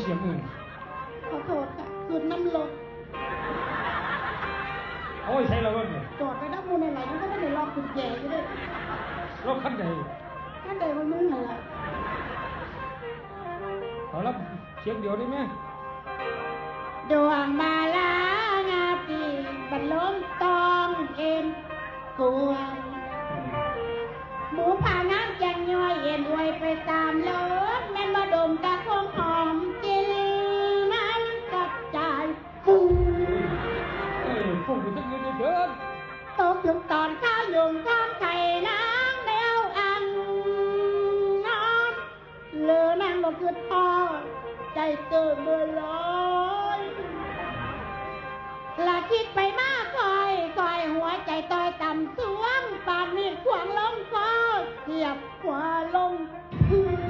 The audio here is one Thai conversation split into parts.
เสียงอื่น ขอโทษค่ะคืนน้ำรถโอ้ยใช่แล้วรถเนี่ยจอดไปนักมูลอะไรมันก็ไม่ได้ล็อกกุญแจอยู่ด้วยรถคันใดถ้าเดินมันมึงเหรอเอาละเสียงเดียวได้ไหมดวงมาลางาปีบันล้มตองเอ็นกวงหมูผ่าน้ำแกงย่อยเอ็นอวยไปตามรถแม่ ตกถึงตอนข้าวยุงข้ามไข่นางแมวอันนอนเหลือนางบอกคือพ่อใจเกินเบื่อร้อยละคิดไปมากคอยคอยหัวใจต่อยต่ำสวงปานมีดขวางลงคอเทียบขวาลงพื้น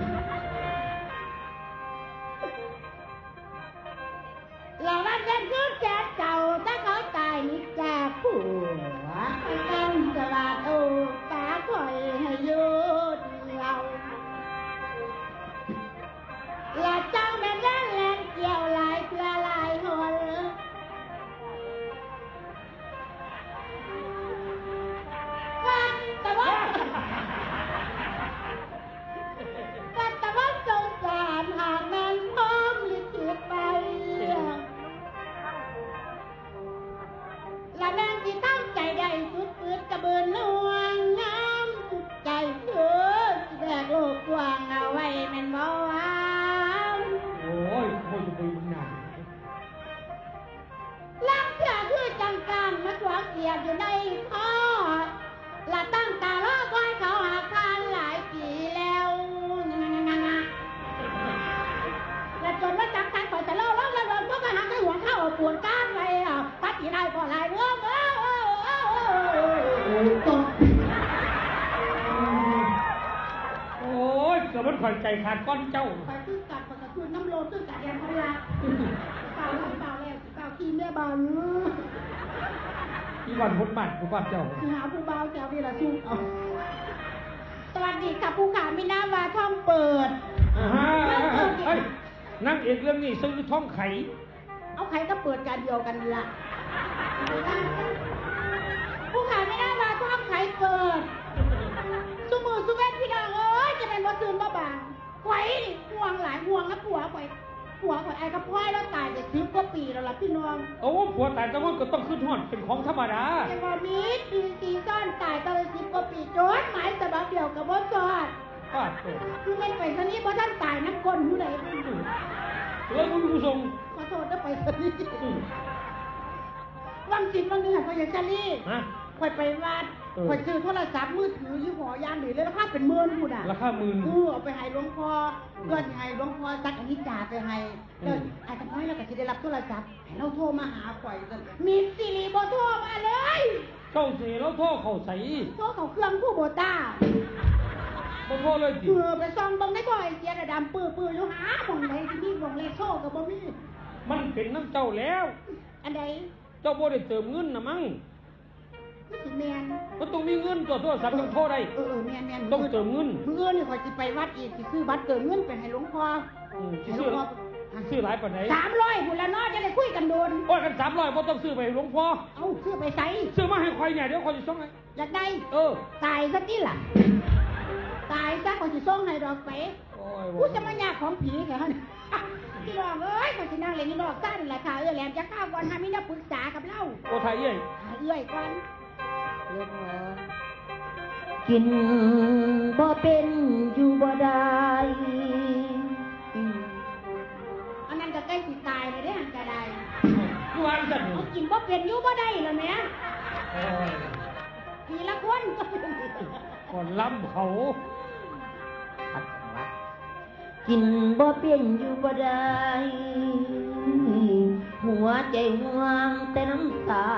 ละวันเย็นคือแก คอยใจขาดก้อนเจ้าไปตื้อกัดปกติน้ำโลตื้อกัดแอนพลักเปล่าแล้วเปล่าแล้วเปล่าขี้แม่บางอีวันพ้นบ้านผู้บ้านเจ้าหาผู้เบาแก้วนี่ละสู้เอาสวัสดีค่ะผู้ขามินาวาท่องเปิดเฮ้ยนั่งเอกเรื่องนี้ซื้อท้องไข่ เอาใครก็เปิดการเดียวกันละ ผัวไข่ไอ้กระพ้อยแล้วตายจะสิบกว่าปีแล้วล่ะพี่น้องโอ้ผัวตายต่ว่าก็ต้องขึ้นทอดเป็นของธรรมดายังว่ามีปีซีซ่อนตายตอนสิบกว่าปีโจนหมายแต่บักเดียวกับบ่ซอดป้าดโตคือไม่ไปสนี้เพราะท่านตายนักกลผู้ใดเฮ้ยคุณผู้ชมขอโทษถ้าไปสนี้วันสินวันหนึงหันไปยังชาลี่ฮะ คอยไปวัดเออ คอยซื้อโทรศัพท์มือถือยี่ห้อยางดีเลยราคาเป็นหมื่นพูดอะราคาหมื่น เออเอาไปให้หลวงพ่อเพื่อนให้หลวงพ่อสักอันนี้จ่าไปให้แล้วอืมอาจจะน้อยแล้วก็จะได้รับโทรศัพท์ให้เราโทรมาหาข่อยกันมีสิริบโทรมาเลย เจ้าเสียแล้วโทษเขาใส่โทรเขาเครื่องผู้โบต้าบ่โทษเลยจิเออไปซ่องเบังได้บ่อยเสียระดำปื้อปื้ออยู่หาบ่งไหนที่มีบ่งเลขโซ่กับบ่มีมันเป็นน้ำเจ้าแล้ว อันใดเจ้าบ่ได้เติมเงินนะมั้งนี่สิ แมนมันต้องมีเงินตัวโทรศัพท์ต้องโทรได้ เออเออแมนแมนต้องเติมเงินมื้อนี่ข่อยสิไปวัดอีกสิซื้อบัตรเติมเงินไปให้หลวงพ่ออืมสิให้หลซื้วองพ่อซื้อหลายปานไหนสามร้อยพุ่นละเนาะจะได้คุยกันโดน โอ้ยกันสามร้อยบ่ต้องซื้อไปให้หลวงพ่อ เอ้าซื้อไปใส่ซื้อมาให้ใครเนี่ยเดี๋ยวคอยจะส่งให้อยากได้ เออ ตายซะนี่ล่ะ ตายซะข่อยสิส่งให้ดอกไปโอ้ยกูจะมายากของผีแค่นั้นพี่น้องเอ้ยข่อยสินั่งเล่นนี่ดอกซ่านแหละค่ะเอื้อแหลมจะข้าวก่อนหามีนักปรึกษากับเราโอ้ไทยเอ้ยหาเอื้อยก่อนเรีย กว่ากินบ่เป็นอยู่บ่ได้อืมอันนั้นก็ใกล้สิตายเลยเด้ออันก็ได้คือวางสั่นเอากินบ่เป็นอยู่บ่ได้แล้วแหม่โอ้ยทีละคนก่อนล้ำเขาขัดจังหวะกินบ่เป็นอยู่บ่ได้ หัวใจห่วงแต่น้ำตา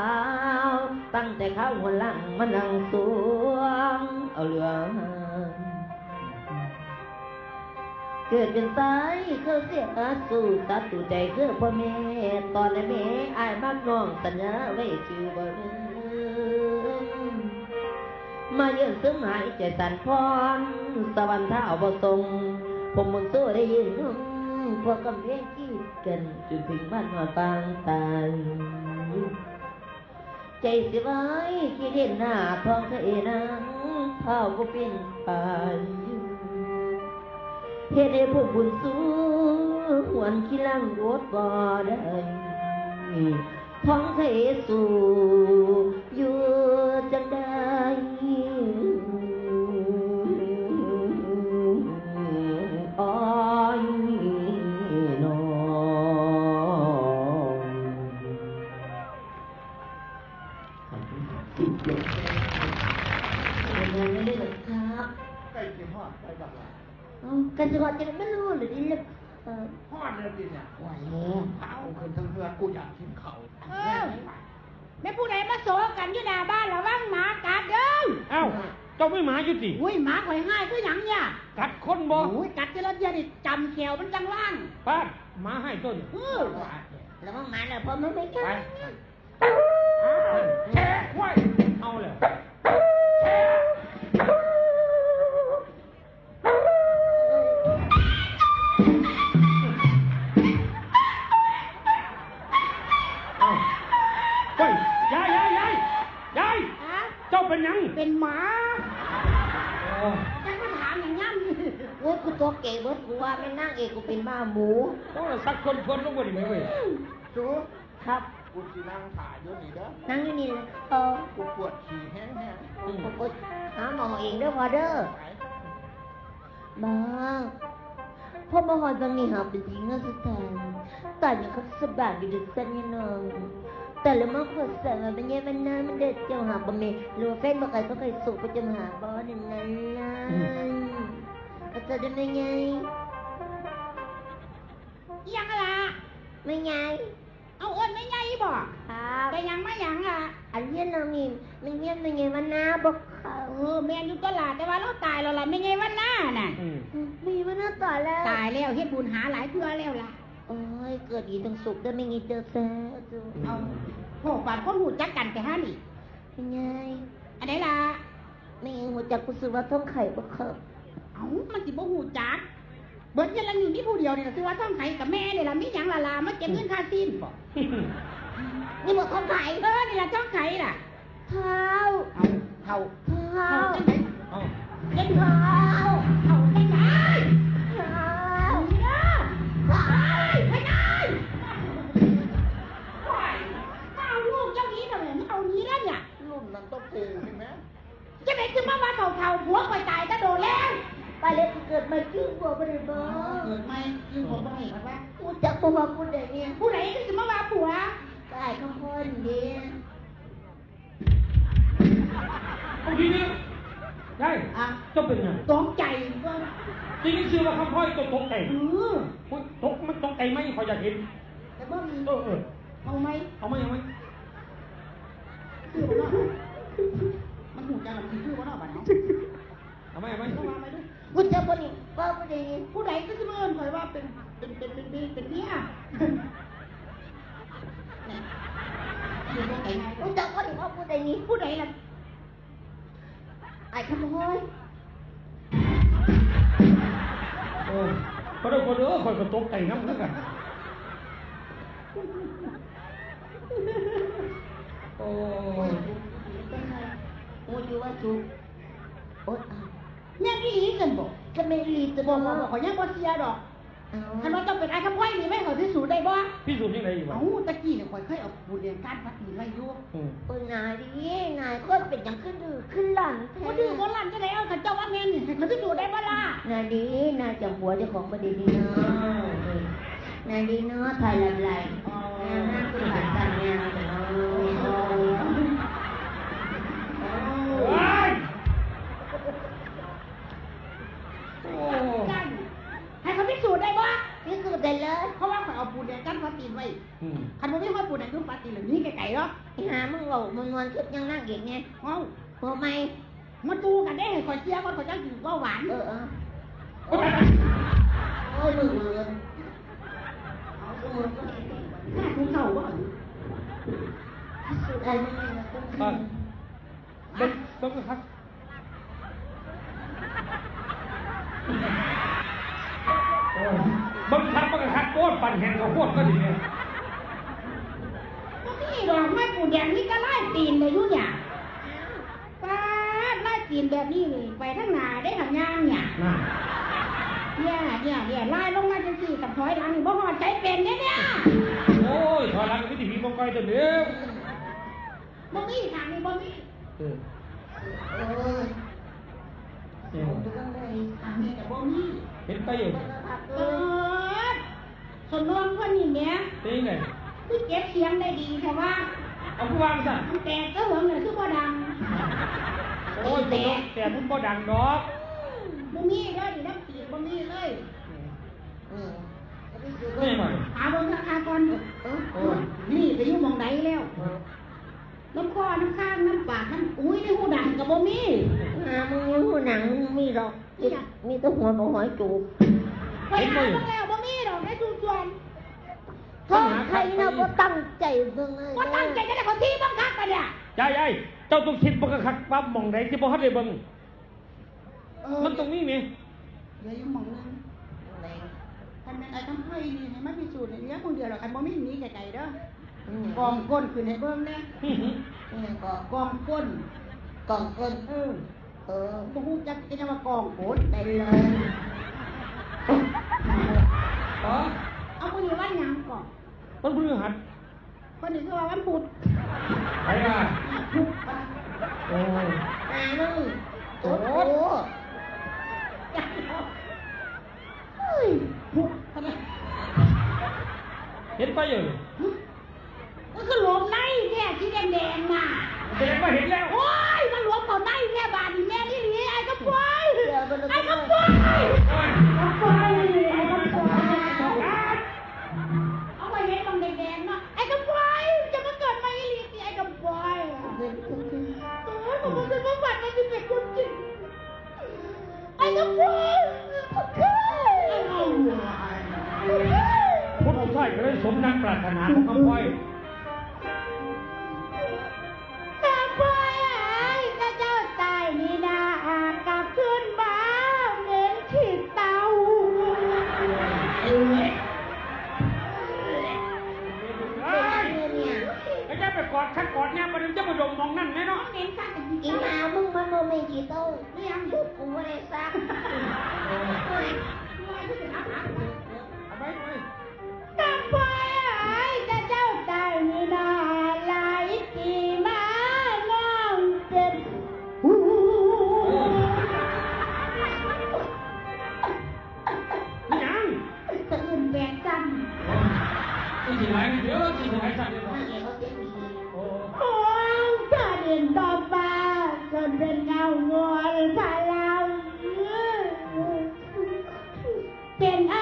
ตั้งแต่เข้าหัวหลังมานั่งสวง เอาเหลือเกิดเป็นตายเขาเสียสู้ตัดตัวใจคือพ่อแม่ตอนนั้นแม่อายมากน้องสัญญาไว้ชื่อบ่มาเยือนซึ้งหายใจสั่นพรสวรรค์เท้าบ่ทรงผมมึงสู้ได้ยืน พวกกำเพียงกีดกันจนถึงบ้านนอนปางตายใจสิไว้คิดเห็นหน้าท้องทะเอนางเท่าก็เป็นปานเฮ็ดให้พวกบุญสูหวนขี้ลังโวดบ่ได้ท้องทะเอสู่ กูอยากกินเขาวเออแม่ผู้ใดมาโสกันอยู่หน้าบ้านระวังหมากัดเด้อเอ้าเจ้าไม่หมาอยู่สิอุ้ยหมาข่อยง่ายคือหยังเนี่ยกัดคนบ่อุ้ยกัดเจริญเดียวนี่จำแขวมันจังว่างป้าดหมาให้ต้นเออแล้วมันมาแล้วพอมันไม่ไปใช่แช่ไว้เอาเลย เก๋เบิดกูว่าไม่นั่งเอกกูเป็นบ้าหมูโหสักคนคนลงมาดิไหมเว้ยจูครับกูสินั่งถ่ายอยู่นี่เด้อนั่งอยู่นี่เลยเออกูปวดฉี่แห้งอืมผมก็หาหมอเองเด้อพอเด้อๆไปบ้าพอมาหอดบางนี่หาเป็นจริงสุดท้ายแต่เนี่ยเขาสบายอยู่ดึกสันนี่น้องแต่ละมันก็สั่งว่าเป็นยังมันน้ำมันเด็ดเจ้าหาบะเมรือว่าแฟนบ่เคยบ่เคยสุกไปจะมหาบ่นั่นนั่น ล่ะก็จะได้ไม่ไงยังอะล่ะไม่ไงเอาอ้วนไม่ใหญ่บ่ครับไปยังมาหยังอะอันเนี้ยน้องนี่มันเนี้ยมันไงมันน้าบอกเขาเออแม่นอยู่ตลาดแต่ว่าเราตายแล้วล่ะไม่ไงวันหน้าน่ะ อืมมีมันน้าต่อแล้วตายแล้วเฮ็ดบุญหาหลายเทื่อแล้วล่ะ โอ้ยเกิดอีทั้งสุกได้ไม่งี้เจอแซ่จูเอาโหปานคนหูจักกันแต่ฮะนี่เป็นไงอันไหนล่ะไม่งี้หัวจักกูซื้อว่าท้องไข่บ่ครับ เอ้ามันสิบ่หูจัก เบิดยันละอยู่มีผู้เดียวนี่ล่ะคือว่าต้องไผกับแม่นี่ล่ะมีหยังละลามาเก็บเงินค่าซีนบ่นี่บอกท้องไข่เออนี่ล่ะจ้องไข่ล่ะเท้าเอาเท่าเท้าเท่าจังไดเอาเจ็บเท้าเท่าจังไดเท้าเอานี่นะไปไปได้เอาลูกเจ้านี้ทำไมไม่เอานี้แล้วเนี่ย รุ่นนั้นต้องปูใช่ไหม จะไหนคือมาว่าเท่าเท่าผัวคอยตายก็โดนแล้ว ไปเลยกูเกิดมาชื่อบัวบ่ได้บ่เกิดไม่คือผมบ่เห็นว่ากูจักบ่ว่ากูได้เนี่ยผู้ใดก็จะมาว่าผัวตายข้างคนเดียวเอาทีนี้ได้อะเจ้าเป็นหยังตกใจก็จริงๆชื่อว่าคำพ่อยตัวตกใจเออโอ้ยตกมันตกใจไหมขออยากเห็นแต่ว่ามีเออเออเอาไหมเอาไหมเอาไหมคือบ่เนาะมันหูจังหรอคือบ่เนาะบัดเนาะเอาไหมเอาไหม ก็ว่าไปด้วย กูจักบ่นี่ว่าบ่ได้นี่ผู้ใดก็จะมาเอิ้นข่อยว่าเป็นเป็นเป็นเป็นเป็นเป็นเนี่ยเนี่ยคือบ่ไปไหนกูจักบ่นี่ว่ากูได้นี่ผู้ใดล่ะไอ้ขโมยโอ้ก็ได้คนเออคอยก็ตกใจน้ำเหมือนกันโอ้โอ้ยเป็นไงโอ้ยอยู่ว่าสุกโอ้ย อ้าวเนี่ยพี่หลีกันบ่ก็ไม่รีบจะบบออกกว่าว่าข่อยยังบ่เสียดอกเอาคันว่าต้องเป็นไอ้คำไว้นี่ไม่ข่อยพิสูจน์ได้บ่พี่สูจน์ยังไงอยู่วะเอ้าตะกี้เนี่ยข่อยเคยเอาบุญเรียนการพัดหินไว้อยู่อืมเออนายดินายก็เป็นอย่างขึ้นดื้อขึ้นหลังแท้บ่ดื้อบ่ลั่นจะได้เอาคันเจ้าว่าแม่นนี่ให้ข่อยพิสูจน์ได้บ่ล่ะนายดีนายจังหัวเจ้าของประเด็นนี้เนาะนายดีเนาะถ่ายลำไรงานนั่นคือผ่านการงานเนาะ ว้ายโอ้ ได้ให้เขาพิสูจน์ได้บ่ นี่คือได้เลยเพราะว่าข่อยเอาบุญเรียนการพัดหินไว้อืมคันบ่มีข่อยบุญเรียนคือพัดหินเหล่านี้ไกลๆเนาะไอ้หามึงบอกมึงนวลชุดยังนั่งเอกไงเอ้าพอไหมมาตู้กันได้ให้ข่อยเสียก่อนข่อยจังสิว่าหวานเออเออโอ้ยโอ้ยมือมือเอาสมุนก็ถ้าคุณเข้าบ่สุดอะไรมึงเนี่ยต้อง อะเบิ้งเบิ้งครับโอ้ยเบิ้งครับเบิ้ง ปั่นแหงกับพวดก็ดีเนี่ย บ่มีดอกไม้ปูแดงนี่ก็ไล่ตีนเลยอยู่เนี่ยป้าดไล่ตีนแบบนี้นี่ไปทั้งหน้าได้ทางย่างเนี่ยน่ะเนี่ยเนี่ยเนี่ยไล่ลงมาจังซี่กับถอยหลังนี่บ่ฮอดใจเป็นเนี่ยเนี่ยโอ้ยถอยหลังวิธีผีมังกรตัวเดียวบ่มีทางนี้บ่มีเออเออเออทางนี้ก็บ่มีเห็นไปอยู่เออสนองคนนี้แหม่เป็นยังไงคือเก็บเสียงได้ดีแต่ว่าเอาผู้วางซะมันแตกก็หวงเลยคือบ่ดัง โอ้ยแต่แต่พุ่นบ่ดังดอกบ่มีเลยน้ำปีกบ่มีเลยอืมนี่มาหาเบิ่งราคาก่อนโอ้ยนี่ไปอยู่หม่องใดแล้วน้ำคอน้ำข้างน้ำปากน้ำอุ้ยในหูดังก็บ่มีหามึงยังหูหนังมีหรอก มีมีแตัวหัวหมูหอยจูบไปหาเบิ่งแล้วบ่มีดอก ก็ตั้งใจเบิ่งเลยบ่ตั้งใจจะได้คนที่บังคับกันเนี่ยยายยายเจ้าต้องคิดบ่กะคักปั๊บหมองใดที่บ่ฮัดได้เบิ่งมันตรงนี้นี่เดี๋ยวอยู่หม่องนึงคันแม่นไอ้คำไผนี่ให้มาพิสูจน์ให้เหลือคนเดียวหรอกคันบ่มีหนีไกลๆเด้ออืมกองก้นขึ้นให้เบิ่งแน่อื้อหือนี่ก็กองก้นกล่องก้นเออเออบ่ฮู้จักเป็นว่ากองโกนได้เลย quien